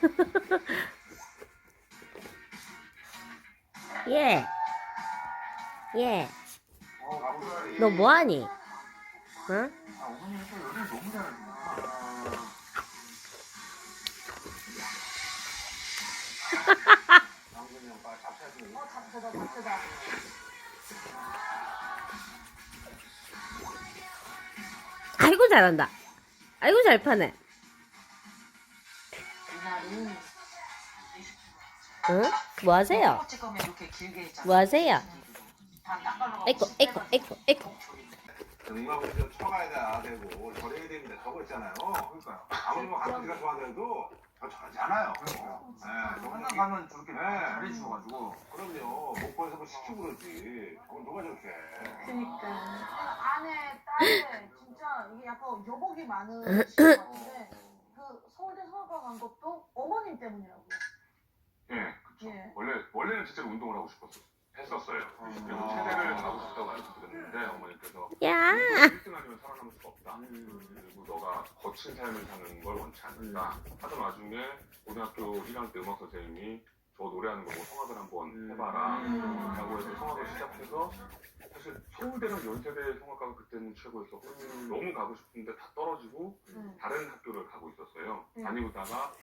예. 예. 너 뭐하니? 응? 어. 아이고 잘한다. 아이고 잘 파네. 응? 뭐 하세요? 뭐 하세요? 쳐가야 되고 저래야 됩니다. 저거 있잖아요. 그러니까요. 아무리 뭐 저. 그러니까요. 네, 저거 항상 가면 저렇게 네. 잘해 주셔가지고 그럼요. 목포에서 뭐 시키고 그러지. 저건 누가 저렇게. 그러니까 아내 딸에 진짜 이게 약간 여복이 많은 친구 같은데 그 서울대 성악과 간 것도 어머님 때문이라고. 예, 그쵸. 예. 원래 원래는 진짜로 운동을 하고 싶었어 했었어요. 그리고 체대를 가고 싶다고 말씀드렸는데 어머니께서 야. 1등 아니면 살아남을 수 없다. 그리고 너가 거친 삶을 사는 걸 원치 않는다. 하던 와중에 고등학교 1학년 때 음악 선생님이 저 노래하는 거뭐 성악을 한번 해봐라. 음. 라고 해서 성악을 시작해서 사실 서울대랑 연세대 성악과가 그때는 최고였었고 너무 가고 싶은데 다 떨어지고 음. 다른 학교를 가고 있었어요. 음. 다니다가